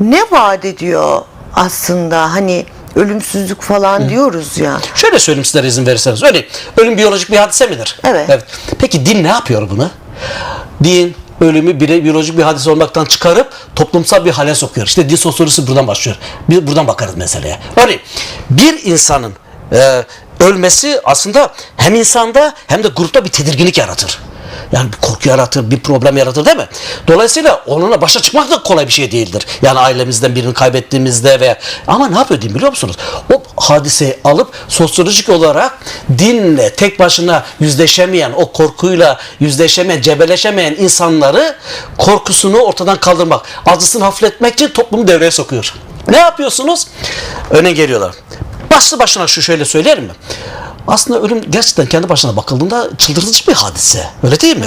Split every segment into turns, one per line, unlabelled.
ne vaat ediyor aslında hani ölümsüzlük falan diyoruz ya.
Şöyle söyleyeyim sizlere izin verirseniz. Öyle, ölüm biyolojik bir hadise midir?
Evet.
Peki din ne yapıyor bunu? Din ölümü bire, biyolojik bir hadise olmaktan çıkarıp toplumsal bir hale sokuyor. İşte din sosyolojisi buradan başlıyor. Biz buradan bakarız meseleye. Örneğin bir insanın e, ölmesi aslında hem insanda hem de grupta bir tedirginlik yaratır. Yani bir korku yaratır, bir problem yaratır değil mi? Dolayısıyla onunla başa çıkmak da kolay bir şey değildir. Yani ailemizden birini kaybettiğimizde veya ama ne yapıyor din biliyor musunuz? O hadiseyi alıp sosyolojik olarak dinle tek başına yüzleşemeyen, o korkuyla yüzleşemeyen, cebeleşemeyen insanları korkusunu ortadan kaldırmak, acısını hafifletmek için toplumu devreye sokuyor. Ne yapıyorsunuz? Öne geliyorlar. Başlı başına şu şöyle söylerim mi? Aslında ölüm gerçekten kendi başına bakıldığında çıldırtıcı bir hadise. Öyle değil mi?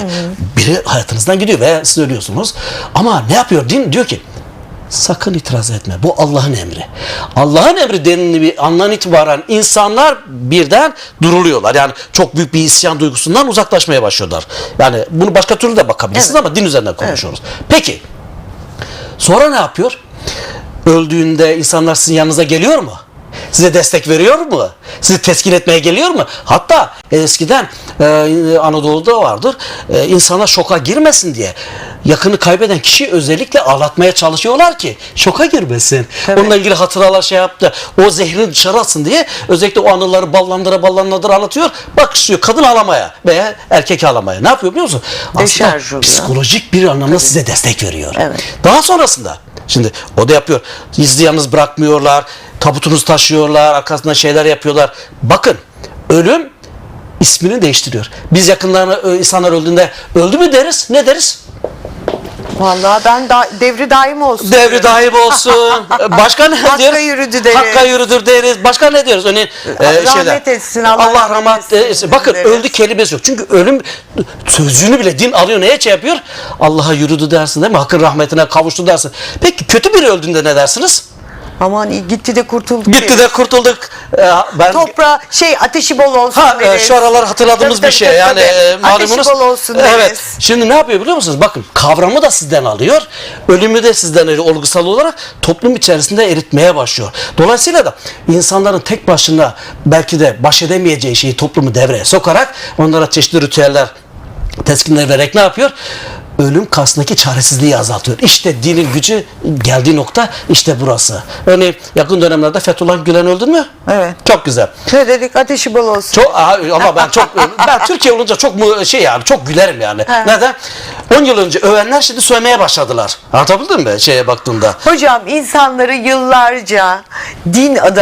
Biri hayatınızdan gidiyor ve siz ölüyorsunuz. Ama ne yapıyor din? Diyor ki sakın itiraz etme. Bu Allah'ın emri. Allah'ın emri denildiği bir andan itibaren insanlar birden duruluyorlar. Yani çok büyük bir isyan duygusundan uzaklaşmaya başlıyorlar. Yani bunu başka türlü de bakabilirsiniz
Evet.
ama din üzerinden konuşuyoruz. Peki sonra ne yapıyor? Öldüğünde insanlar sizin yanınıza geliyor mu? Size destek veriyor mu? Sizi teskin etmeye geliyor mu? Hatta eskiden e, Anadolu'da vardır. E, insana şoka girmesin diye yakını kaybeden kişi özellikle ağlatmaya çalışıyorlar ki şoka girmesin.
Evet.
Onunla ilgili hatıralar şey yaptı. O zehrini dışarı atsın diye özellikle o anıları ballandıra ballandıra anlatıyor. Bak istiyor kadın ağlamaya veya erkek ağlamaya. Ne yapıyor biliyor musun? Aslında psikolojik bir anlamda size destek veriyor.
Evet.
Daha sonrasında şimdi o da yapıyor. Yalnız bırakmıyorlar. Tabutunuzu taşıyorlar. Arkasından şeyler yapıyorlar. Bakın ölüm ismini değiştiriyor. Biz yakınlarına insanlar öldüğünde öldü mü deriz? Ne deriz?
Vallahi ben da, devri daim olsun.
Devri
diyorum.
daim olsun. Başka ne
Hakka
diyoruz?
yürüdü deriz.
Hakka yürüdür deriz. Başka ne diyoruz? Örneğin e,
Rahmet etsin, Allah
Allah
rahmet
rahmet
etsin
etsin. Bakın
deriz.
öldü kelimesi yok. Çünkü ölüm sözcüğünü bile din alıyor. Neye şey yapıyor? Allah'a yürüdü dersin değil mi? Hakkın rahmetine kavuştu dersin. Peki kötü biri öldüğünde ne dersiniz?
Aman iyi, gitti de kurtulduk.
Gitti de kurtulduk. E, ben
Toprağı şey ateşi bol olsun
Ha e,
deriz.
şu aralar hatırladığımız
Tabii,
bir şey
tabii,
yani
tabii.
e, malumunuz.
Ateşi bol olsun
Evet.
deriz.
Şimdi ne yapıyor biliyor musunuz? Bakın kavramı da sizden alıyor. Ölümü de sizden alıyor olgusal olarak toplum içerisinde eritmeye başlıyor. Dolayısıyla da insanların tek başına belki de baş edemeyeceği şeyi toplumu devreye sokarak onlara çeşitli ritüeller teskinler vererek ne yapıyor? Ölüm karşısındaki çaresizliği azaltıyor. İşte dinin gücü geldiği nokta işte burası. Örneğin yakın dönemlerde Fethullah Gülen öldü mü?
Evet.
Çok güzel.
Ne dedik ateşi bol olsun.
Çok ama ben çok ben Türkiye olunca çok mu şey yani çok gülerim yani.
He.
Neden? 10 yıl önce övenler şimdi sövmeye başladılar. Anlatabildim mi şeye baktığımda?
Hocam insanları yıllarca din adı